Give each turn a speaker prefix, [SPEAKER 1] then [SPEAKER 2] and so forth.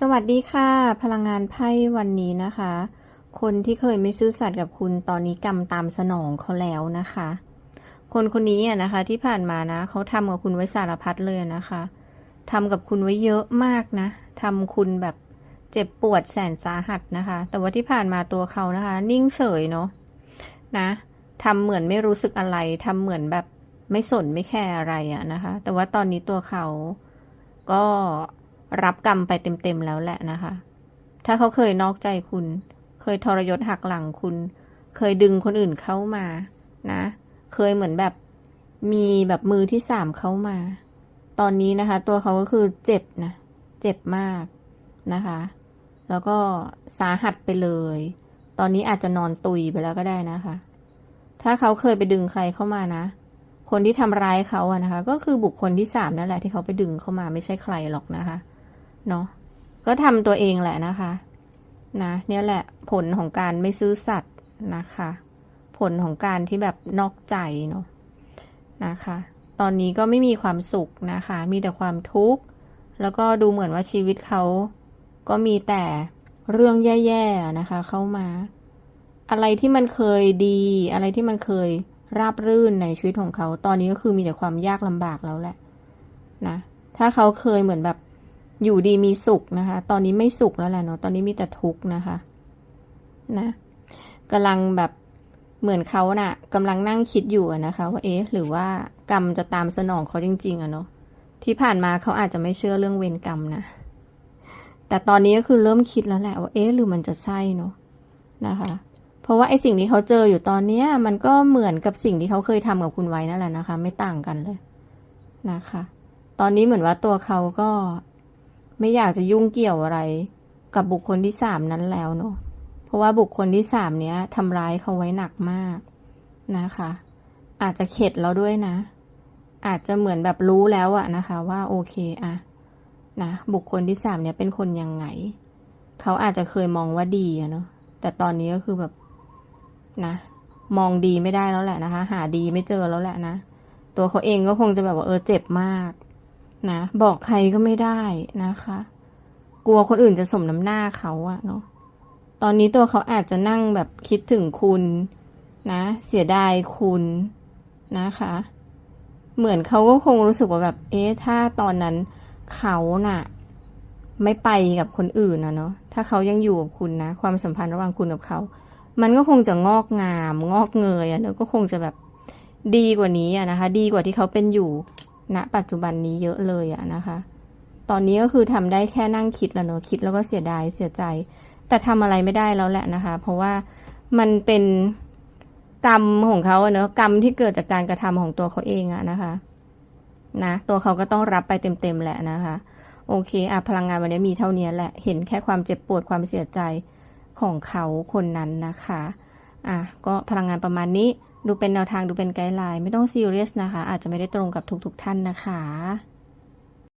[SPEAKER 1] สวัสดีค่ะ พลังงานไพ่วันนี้นะคะ คนที่เคยไม่ซื่อสัตย์กับคุณตอนนี้กรรมตามสนองเขาแล้วนะคะ คนคนนี้อะนะคะ ที่ผ่านมานะเขาทำกับคุณไว้สารพัดเลยนะคะทำกับคุณไว้เยอะมากนะทำคุณแบบเจ็บปวดแสนสาหัสนะคะ แต่ว่าที่ผ่านมาตัวเขานะคะ นิ่งเฉยเนาะนะทำเหมือนไม่รู้สึกอะไรทำเหมือนแบบไม่สนไม่แคร์อะไรอะนะคะ แต่ว่าตอนนี้ตัวเขาก็ รับกรรมไปเต็มๆแล้วแหละนะคะ ถ้าเขาเคยนอกใจคุณ เคยทรยศหักหลังคุณ เคยดึงคนอื่นเข้ามานะ เคยเหมือนแบบมีแบบมือที่สามเข้ามา ตอนนี้นะคะ ตัวเขาก็คือเจ็บนะ เจ็บมากนะคะ แล้วก็สาหัสไปเลย ตอนนี้อาจจะนอนตุยไปแล้วก็ได้นะคะ ถ้าเขาเคยไปดึงใครเข้ามานะคนที่ทำร้ายเขาอะนะคะ ก็คือบุคคลที่สามนั่นแหละที่เขาไปดึงเข้ามาไม่ใช่ใครหรอกนะคะ เนาะก็ทำตัวเองแหละนะคะ นะเนี่ยแหละผลของการไม่ซื่อสัตย์นะคะ ผลของการที่แบบนอกใจเนาะนะคะ ตอนนี้ก็ไม่มีความสุขนะคะ มีแต่ความทุกข์ แล้วก็ดูเหมือนว่าชีวิตเขาก็มีแต่เรื่องแย่ๆนะคะ เข้ามา อะไรที่มันเคยดี อะไรที่มันเคยราบรื่นในชีวิตของเขา ตอนนี้ก็คือมีแต่ความยากลำบากแล้วแหละนะ ถ้าเขาเคยเหมือนแบบ อยู่ดีมีสุขนะคะ ตอนนี้ไม่สุขแล้วแหละเนาะ ตอนนี้มีแต่ทุกข์นะคะ นะกำลังแบบเหมือนเขาน่ะกำลังนั่งคิดอยู่นะคะ ว่าเอ๊ะหรือว่ากรรมจะตามสนองเขาจริง ๆอะเนาะที่ผ่านมาเขาอาจจะไม่เชื่อเรื่องเวรกรรมนะ แต่ตอนนี้ก็คือเริ่มคิดแล้วแหละว่าเอ๊ะหรือมันจะใช่เนาะนะคะ เพราะว่าไอ้สิ่งที่เขาเจออยู่ตอนเนี้ย มันก็เหมือนกับสิ่งที่เขาเคยทำกับคุณไว้นั่นแหละนะคะ ไม่ต่างกันเลยนะคะ ตอนนี้เหมือนว่าตัวเขาก็ ไม่อยากจะยุ่งเกี่ยวอะไร กับบุคคลที่สามนั้นแล้วเนาะเพราะว่าบุคคลที่สามเนี้ยทำร้ายเขาไว้หนักมากนะคะ อาจจะเข็ดแล้วด้วยนะ อาจจะเหมือนแบบรู้แล้วอะนะคะ ว่าโอเคอะนะบุคคลที่สามเนี้ยเป็นคนยังไง เขาอาจจะเคยมองว่าดีอะเนาะแต่ตอนนี้ก็คือแบบนะ มองดีไม่ได้แล้วแหละนะคะ หาดีไม่เจอแล้วแหละนะ ตัวเขาเองก็คงจะแบบว่าเออเจ็บมาก นะบอกใครก็ไม่ได้นะคะ กลัวคนอื่นจะสมน้ำหน้าเขาอะเนาะตอนนี้ตัวเขาอาจจะนั่งแบบคิดถึงคุณนะ เสียดายคุณนะคะ เหมือนเขาก็คงรู้สึกว่าแบบ เอ๊ะถ้าตอนนั้นเขาน่ะ ไม่ไปกับคนอื่นนะเนาะถ้าเขายังอยู่กับคุณนะ ความสัมพันธ์ระหว่างคุณกับเขา มันก็คงจะงอกงาม งอกเงยอะเนาะก็คงจะแบบดีกว่านี้อะนะคะ ดีกว่าที่เขาเป็นอยู่ ณปัจจุบันนี้เยอะเลยอะนะคะ ตอนนี้ก็คือทำได้แค่นั่งคิดแล้วเนอะคิดแล้วก็เสียดายเสียใจ แต่ทำอะไรไม่ได้แล้วแหละนะคะ เพราะว่ามันเป็นกรรมของเขาเนอะกรรมที่เกิดจากการกระทำของตัวเขาเองอะนะคะนะตัวเขาก็ต้องรับไปเต็มๆแหละนะคะ โอเคอะพลังงานวันนี้มีเท่านี้แหละ เห็นแค่ความเจ็บปวดความเสียใจของเขาคนนั้นนะคะ อะก็พลังงานประมาณนี้ ดูเป็นแนวทางดูเป็นไกด์ไลน์ไม่ต้องซีเรียสนะคะ อาจจะไม่ได้ตรงกับทุกๆท่านนะคะ